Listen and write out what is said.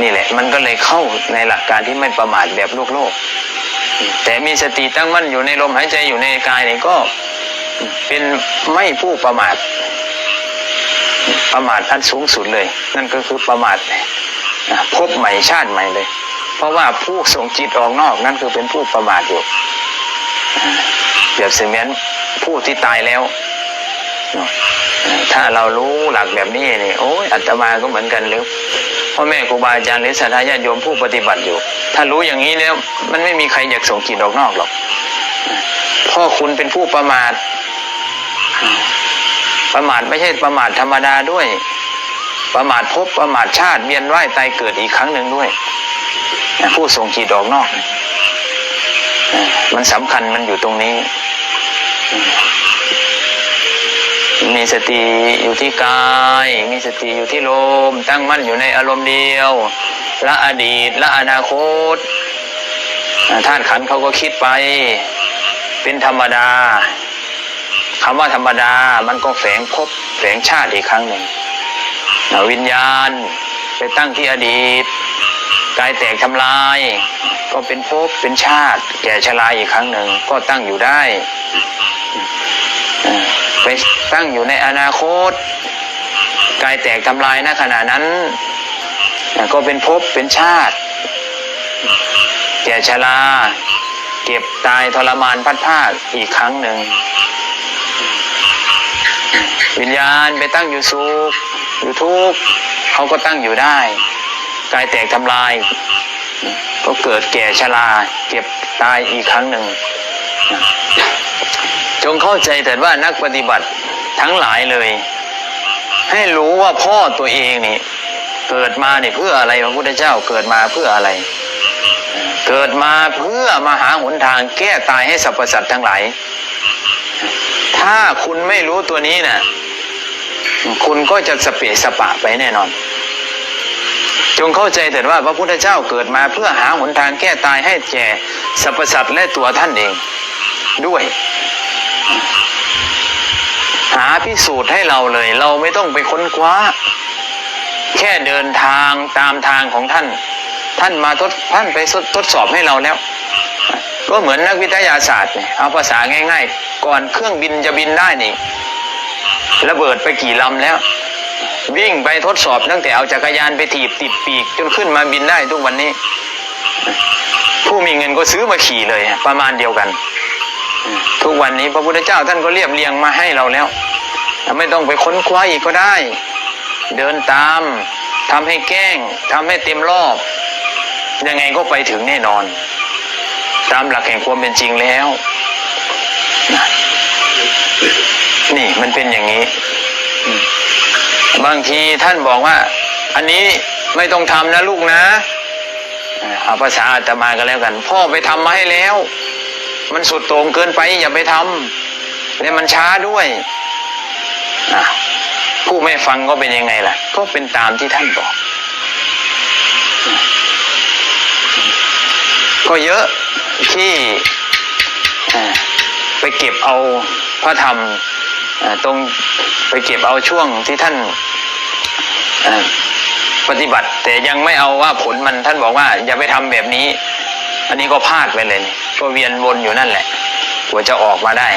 นี่แหละ มันก็เลยเข้าในหลักการที่ไม่ประมาทแบบโลกโลก แต่มีสติตั้งมั่นอยู่ในลมหายใจอยู่ในกายนี่ก็เป็นไม่ผู้ประมาท ประมาทอันสูงสุดเลย นั่นก็คือประมาทพบใหม่ชาติใหม่เลย เพราะว่าผู้ส่งจิตออกนอกนั่นคือเป็นผู้ประมาทอยู่อ่าเปรียบเสมือนผู้ที่ตายแล้วถ้าเรารู้หลักแบบนี้นี่โอ้ยอาตมาก็เหมือนกันหรือ พ่อแม่ครูบาอาจารย์หรือศรัทธาญาติโยมผู้ปฏิบัติอยู่ ถ้ารู้อย่างนี้แล้ว มันไม่มีใครอยากส่งจิตออกนอกหรอกพ่อคุณเป็นผู้ประมาท ประมาทไม่ใช่ประมาทธรรมดาด้วย ประมาทพบประมาทชาติเวียนว่ายตายเกิดอีกครั้งหนึ่งด้วย ผู้ส่งจิตออกนอก มันสำคัญมันอยู่ตรงนี้ มีสติอยู่ที่กาย มีสติอยู่ที่ลม ตั้งมั่นอยู่ในอารมณ์เดียว ละอดีต ละอนาคตอ่าธาตุขันเขาก็คิดไป เป็นธรรมดาคำว่าธรรมดา มันก็แฝงภพแฝงชาติอีกครั้งหนึ่งวิญญาณไปตั้งที่อดีต กายแตกทำลาย ก็เป็นภพเป็นชาติ แก่ชราอีกครั้งหนึ่ง ก็ตั้งอยู่ได้ ไปตั้งอยู่ในอนาคต กายแตกทำลายณขณะนั้น ก็เป็นภพเป็นชาติแก่ชราเก็บตายทรมานพัดภาคอีกครั้งหนึ่ง วิญญาณไปตั้งอยู่สุขอยู่ทุกข์เขาก็ตั้งอยู่ได้กายแตกทำลาย ก็เกิดแก่ชราเก็บตายอีกครั้งหนึ่ง จงเข้าใจแต่ว่านักปฏิบัติทั้งหลายเลย ให้รู้ว่าพ่อตัวเองนี่ เกิดมาเนี่ยเพื่ออะไรพระพุทธเจ้าเกิดมาเพื่ออะไร เกิดมาเพื่อมาหาหนทางแก้ตายให้สรรพสัตว์ทั้งหลาย ถ้าคุณไม่รู้ตัวนี้นะ่ะคุณก็จะสเปะสปะไปแน่นอน จงเข้าใจแต่ว่าพระพุทธเจ้าเกิดมาเพื่อหาหนทางแก้ตายให้แก่สรรพสัตว์และตัวท่านเองด้วย หาพิสูจน์ให้เราเลย เราไม่ต้องไปค้นคว้า แค่เดินทางตามทางของท่าน ท่านมาทดท่านไปทดสอบให้เราแล้ว ก็เหมือนนักวิทยาศาสตร์เนี่ยเอาภาษาง่าย ๆ ก่อนเครื่องบินจะบินได้นี่ระเบิดไปกี่ลำแล้ว วิ่งไปทดสอบตั้งแต่เอาจักรยานไปถีบติดปีกจนขึ้นมาบินได้ทุกวันนี้ ผู้มีเงินก็ซื้อมาขี่เลยประมาณเดียวกัน ทุกวันนี้พระพุทธเจ้าท่านก็เรียบเรียงมาให้เราแล้ว ไม่ต้องไปค้นคว้าอีกก็ได้ เดินตามทำให้แกล้งทำให้เต็มรอบ ยังไงก็ไปถึงแน่นอน ตามหลักแห่งความเป็นจริงแล้วนี่มันเป็นอย่างนี้ บางทีท่านบอกว่า อันนี้ไม่ต้องทำนะลูกนะเอาภาษาอาตมากันแล้วกัน พ่อไปทำมาให้แล้ว มันสุดโต่งเกินไปอย่าไปทำและมันช้าด้วยอะผู้ไม่ฟังก็เป็นยังไงล่ะ ก็เป็นตามที่ท่านบอก ก็เยอะที่ไปเก็บเอาพระธรรมตรงไปเก็บเอาช่วงที่ท่านปฏิบัติ แต่ยังไม่เอาว่าผลมันท่านบอกว่า อย่าไปทำแบบนี้ อันนี้ก็พลาดไปเลย ก็เวียนวนอยู่นั่นแหละกว่าจะออกมาได้